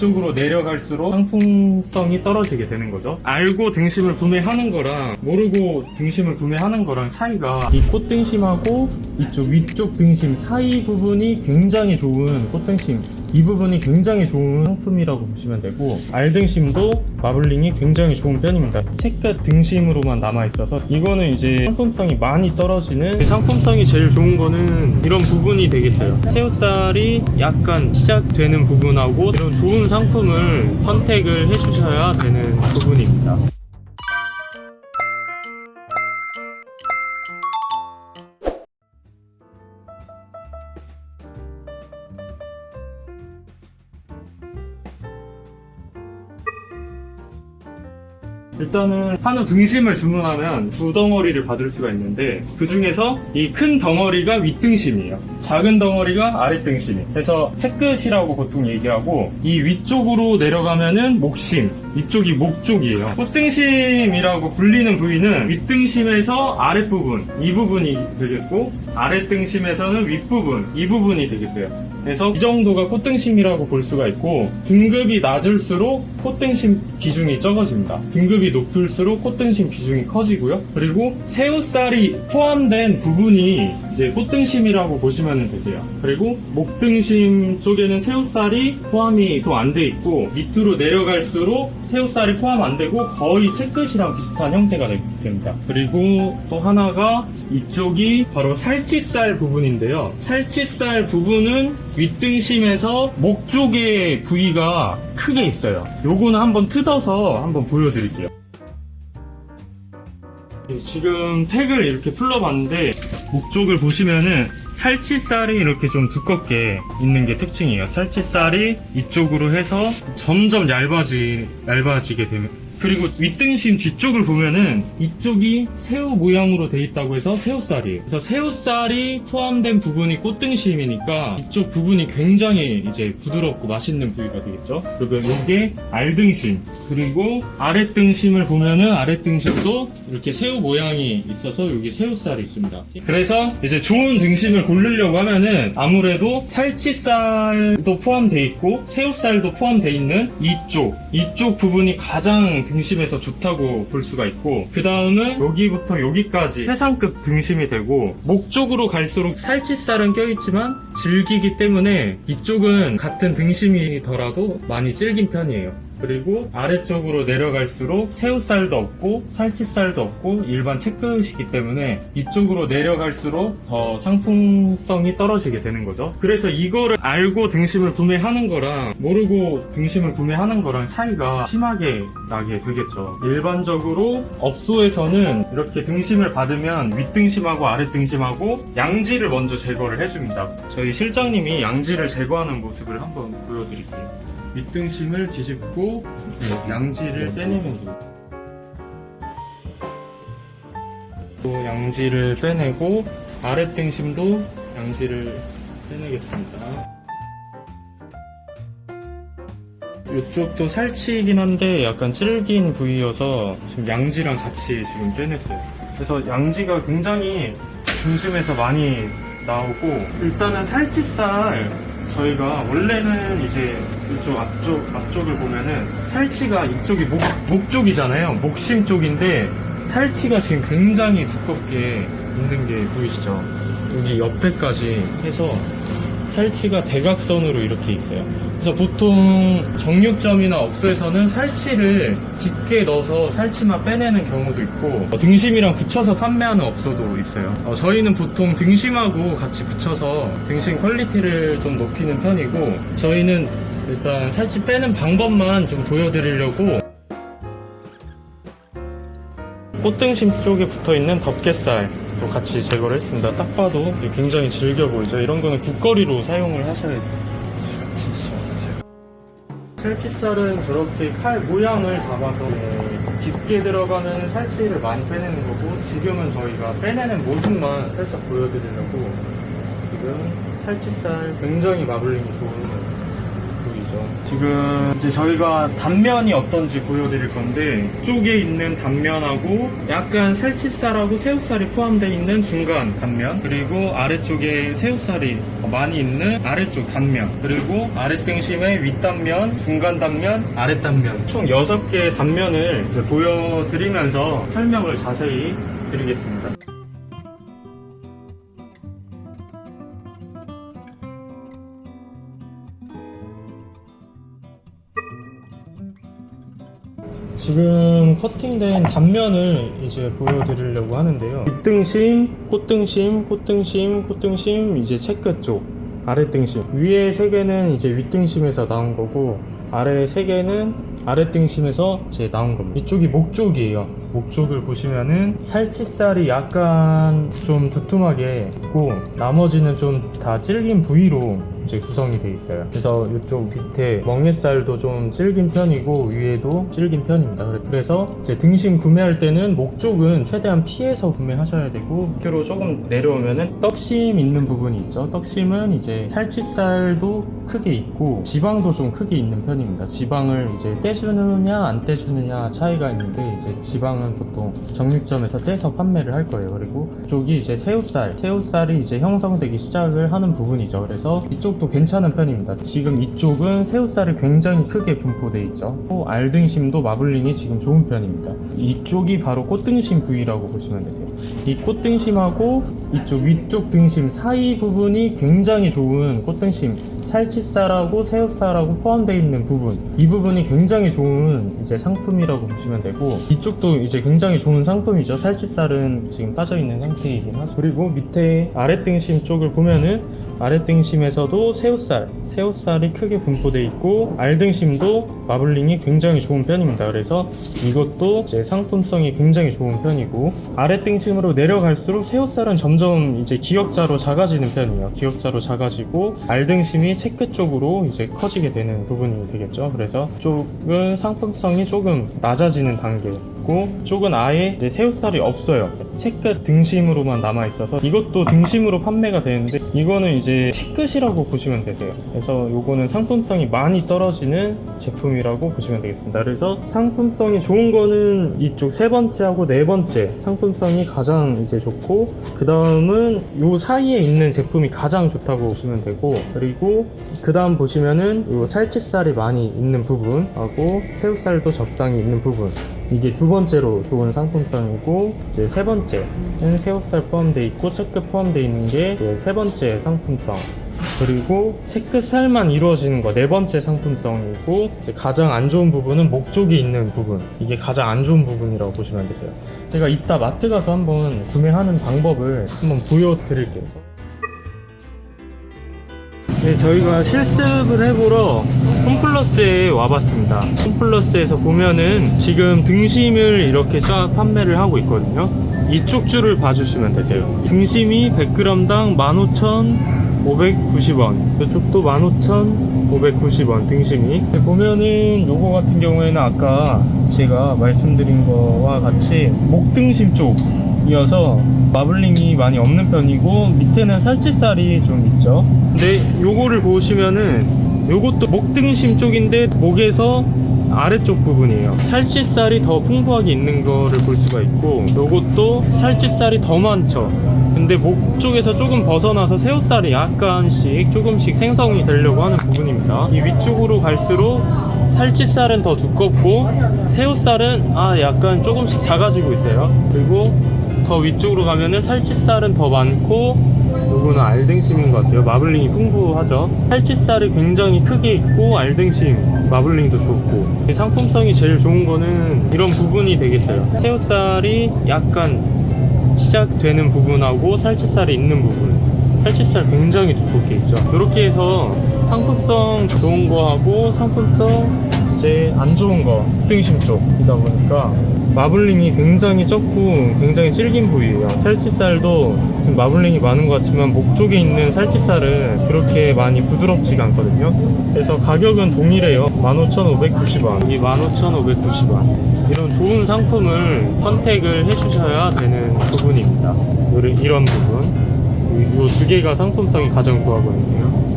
위쪽으로 내려갈수록 상품성이 떨어지게 되는 거죠. 알고 등심을 구매하는 거랑 모르고 등심을 구매하는 거랑 차이가 이 꽃등심하고 이쪽 위쪽 등심 사이 부분이 굉장히 좋은 꽃등심 이 부분이 굉장히 좋은 상품이라고 보시면 되고 알등심도 마블링이 굉장히 좋은 편입니다. 색깔 등심으로만 남아 있어서 이거는 이제 상품성이 많이 떨어지는 그 상품성이 제일 좋은 거는 이런 부분이 되겠어요. 새우살이 약간 시작되는 부분하고 이런 좋은 상품을 선택을 해주셔야 되는 부분입니다. 일단은 한우 등심을 주문하면 두 덩어리를 받을 수가 있는데 그 중에서 이 큰 덩어리가 윗등심이에요. 작은 덩어리가 아랫등심이. 그래서 채끝이라고 보통 얘기하고 이 위쪽으로 내려가면은 목심, 이쪽이 목 쪽이에요. 꽃등심이라고 불리는 부위는 윗등심에서 아랫부분, 이 부분이 되겠고 아랫등심에서는 윗부분, 이 부분이 되겠어요. 그래서 이 정도가 꽃등심이라고 볼 수가 있고 등급이 낮을수록 꽃등심 비중이 적어집니다. 등급이 높을수록 꽃등심 비중이 커지고요. 그리고 새우살이 포함된 부분이 이제 꽃등심이라고 보시면 되세요. 그리고 목등심 쪽에는 새우살이 포함이 또 안 돼 있고 밑으로 내려갈수록 새우살이 포함 안 되고 거의 채끝이랑 비슷한 형태가 되- 됩니다. 그리고 또 하나가 이쪽이 바로 살치살 부분인데요. 살치살 부분은 윗등심에서 목 쪽의 부위가 크게 있어요. 요거는 한번 뜯어서 한번 보여드릴게요. 네, 지금 팩을 이렇게 풀러봤는데 목 쪽을 보시면은 살치살이 이렇게 좀 두껍게 있는 게 특징이에요. 살치살이 이쪽으로 해서 점점 얇아지, 얇아지게 되면 그리고 윗등심 뒤쪽을 보면은 이쪽이 새우 모양으로 돼 있다고 해서 새우살이에요. 그래서 새우살이 포함된 부분이 꽃등심이니까 이쪽 부분이 굉장히 이제 부드럽고 맛있는 부위가 되겠죠. 그리고 이게 알등심 그리고 아랫등심을 보면은 아랫등심도 이렇게 새우 모양이 있어서 여기 새우살이 있습니다. 그래서 이제 좋은 등심을 고르려고 하면은 아무래도 살치살도 포함돼 있고 새우살도 포함돼 있는 이쪽 이쪽 부분이 가장 등심에서 좋다고 볼 수가 있고 그 다음은 여기부터 여기까지 해상급 등심이 되고 목 쪽으로 갈수록 살치살은 껴있지만 질기기 때문에 이쪽은 같은 등심이더라도 많이 질긴 편이에요. 그리고 아래쪽으로 내려갈수록 새우살도 없고 살치살도 없고 일반 채끝이기 때문에 이쪽으로 내려갈수록 더 상품성이 떨어지게 되는 거죠. 그래서 이거를 알고 등심을 구매하는 거랑 모르고 등심을 구매하는 거랑 차이가 심하게 나게 되겠죠. 일반적으로 업소에서는 이렇게 등심을 받으면 윗등심하고 아랫등심하고 양지를 먼저 제거를 해줍니다. 저희 실장님이 양지를 제거하는 모습을 한번 보여드릴게요. 윗등심을 뒤집고 네, 양지를 빼내면 됩니다. 또 양지를 빼내고 아랫등심도 양지를 빼내겠습니다. 이쪽도 살치이긴 한데 약간 질긴 부위여서 지금 양지랑 같이 지금 빼냈어요. 그래서 양지가 굉장히 중심에서 많이 나오고 일단은 살치살 저희가 원래는 이제 이쪽 앞쪽 앞쪽을 보면은 살치가 이쪽이 목, 목 쪽이잖아요. 목심 쪽인데 살치가 지금 굉장히 두껍게 있는 게 보이시죠? 여기 옆에까지 해서 살치가 대각선으로 이렇게 있어요. 그래서 보통 정육점이나 업소에서는 살치를 깊게 넣어서 살치만 빼내는 경우도 있고 어, 등심이랑 붙여서 판매하는 업소도 있어요. 어, 저희는 보통 등심하고 같이 붙여서 등심 퀄리티를 좀 높이는 편이고 저희는 일단 살치 빼는 방법만 좀 보여드리려고 꽃등심 쪽에 붙어 있는 덮개살 도 같이 제거를 했습니다. 딱 봐도 굉장히 질겨 보이죠. 이런 거는 국거리로 사용을 하셔야 돼요. 살치살은 저렇게 칼 모양을 잡아서 깊게 들어가는 살치를 많이 빼내는 거고 지금은 저희가 빼내는 모습만 살짝 보여드리려고 지금 살치살 굉장히 마블링이 좋은 있죠. 지금 이제 저희가 단면이 어떤지 보여드릴 건데 쪽에 있는 단면하고 약간 살치살하고 새우살이 포함되어 있는 중간 단면 그리고 아래쪽에 새우살이 많이 있는 아래쪽 단면 그리고 아랫등심의 윗단면, 중간 단면, 아랫단면 총 6개의 단면을 보여드리면서 설명을 자세히 드리겠습니다. 지금 커팅된 단면을 이제 보여드리려고 하는데요. 윗등심, 꽃등심, 꽃등심, 꽃등심, 이제 체크 쪽, 아랫등심. 위에 세 개는 이제 윗등심에서 나온 거고, 아래 세 개는 아랫등심에서 이제 나온 겁니다. 이쪽이 목 쪽이에요. 목 쪽을 보시면은 살치살이 약간 좀 두툼하게 있고, 나머지는 좀다 질긴 부위로 이제 구성이 돼 있어요. 그래서 이쪽 밑에 멍게살도 좀 질긴 편이고 위에도 질긴 편입니다. 그래- 그래서 이제 등심 구매할 때는 목 쪽은 최대한 피해서 구매하셔야 되고 밑으로 조금 내려오면은 떡심 있는 부분이 있죠. 떡심은 이제 살치살도 크게 있고 지방도 좀 크게 있는 편입니다. 지방을 이제 떼주느냐 안 떼주느냐 차이가 있는데 이제 지방은 보통 정육점에서 떼서 판매를 할 거예요. 그리고 이쪽이 이제 새우살, 새우살이 이제 형성되기 시작을 하는 부분이죠. 그래서 이쪽 도 괜찮은 편입니다. 지금 이쪽은 새우살이 굉장히 크게 분포돼 있죠. 또 알등심도 마블링이 지금 좋은 편입니다. 이쪽이 바로 꽃등심 부위라고 보시면 되세요. 이 꽃등심하고 이쪽 위쪽 등심 사이 부분이 굉장히 좋은 꽃등심 살치살하고 새우살하고 포함되어 있는 부분 이 부분이 굉장히 좋은 이제 상품이라고 보시면 되고 이쪽도 이제 굉장히 좋은 상품이죠 살치살은 지금 빠져 있는 상태이긴 하죠 그리고 밑에 아랫등심 쪽을 보면은 아랫등심에서도 새우살 새우살이 크게 분포되어 있고 알등심도 마블링이 굉장히 좋은 편입니다. 그래서 이것도 이제 상품성이 굉장히 좋은 편이고 아랫등심으로 내려갈수록 새우살은 점점 이제 기역자로 작아지는 편이에요. 기역자로 작아지고 알등심이 체크 쪽으로 이제 커지게 되는 부분이 되겠죠. 그래서 쪽은 상품성이 조금 낮아지는 단계 고 쪽은 아예 이제 새우살이 없어요. 체크 등심으로만 남아 있어서 이것도 등심으로 판매가 되는데 이거는 이제 체크이라고 보시면 되세요. 그래서 요거는 상품성이 많이 떨어지는 제품이라고 보시면 되겠습니다. 그래서 상품성이 좋은 거는 이쪽 세 번째하고 네 번째 상품성이 가장 이제 좋고 그 다음은 요 사이에 있는 제품이 가장 좋다고 보시면 되고 그리고 그 다음 보시면은 요 살치살이 많이 있는 부분하고 새우살도 적당히 있는 부분 이게 두 번째로 좋은 상품성이고 이제 세 번째는 새우살 포함되어 있고 체크 포함되어 있는 게 세 번째 상품성. 그리고 체크살만 이루어지는 거 네 번째 상품성이고 이제 가장 안 좋은 부분은 목 쪽에 있는 부분. 이게 가장 안 좋은 부분이라고 보시면 되세요. 제가 이따 마트 가서 한번 구매하는 방법을 한번 보여드릴게요. 네, 저희가 실습을 해보러 홈플러스에 와봤습니다. 홈플러스에서 보면은 지금 등심을 이렇게 쫙 판매를 하고 있거든요. 이쪽 줄을 봐주시면 되세요. 등심이 100g당 15,590원. 이쪽도 15,590원 등심이. 보면은 요거 같은 경우에는 아까 제가 말씀드린 거와 같이 목등심 쪽 이어서 마블링이 많이 없는 편이고 밑에는 살치살이 좀 있죠 근데 요거를 보시면은 요것도 목등심 쪽인데 목에서 아래쪽 부분이에요. 살치살이 더 풍부하게 있는 거를 볼 수가 있고 요것도 살치살이 더 많죠. 근데 목 쪽에서 조금 벗어나서 새우살이 약간씩 조금씩 생성이 되려고 하는 부분입니다. 이 위쪽으로 갈수록 살치살은 더 두껍고 새우살은 아 약간 조금씩 작아지고 있어요. 그리고 더 위쪽으로 가면은 살치살은 더 많고 요거는 알등심인 것 같아요. 마블링이 풍부하죠. 살치살이 굉장히 크게 있고 알등심 마블링도 좋고. 이 상품성이 제일 좋은 거는 이런 부분이 되겠어요. 새우살이 약간 시작되는 부분하고 살치살이 있는 부분. 살치살 굉장히 두껍게 있죠. 이렇게 해서 상품성 좋은 거하고 상품성 이제 안 좋은 거 등심 쪽이다 보니까 마블링이 굉장히 적고 굉장히 질긴 부위예요. 살치살도 좀 마블링이 많은 것 같지만 목 쪽에 있는 살치살은 그렇게 많이 부드럽지가 않거든요. 그래서 가격은 동일해요. 15,590원. 이 15,590원. 이런 좋은 상품을 선택을 해주셔야 되는 부분입니다. 이런 부분. 이 두 개가 상품성이 가장 좋아 보이네요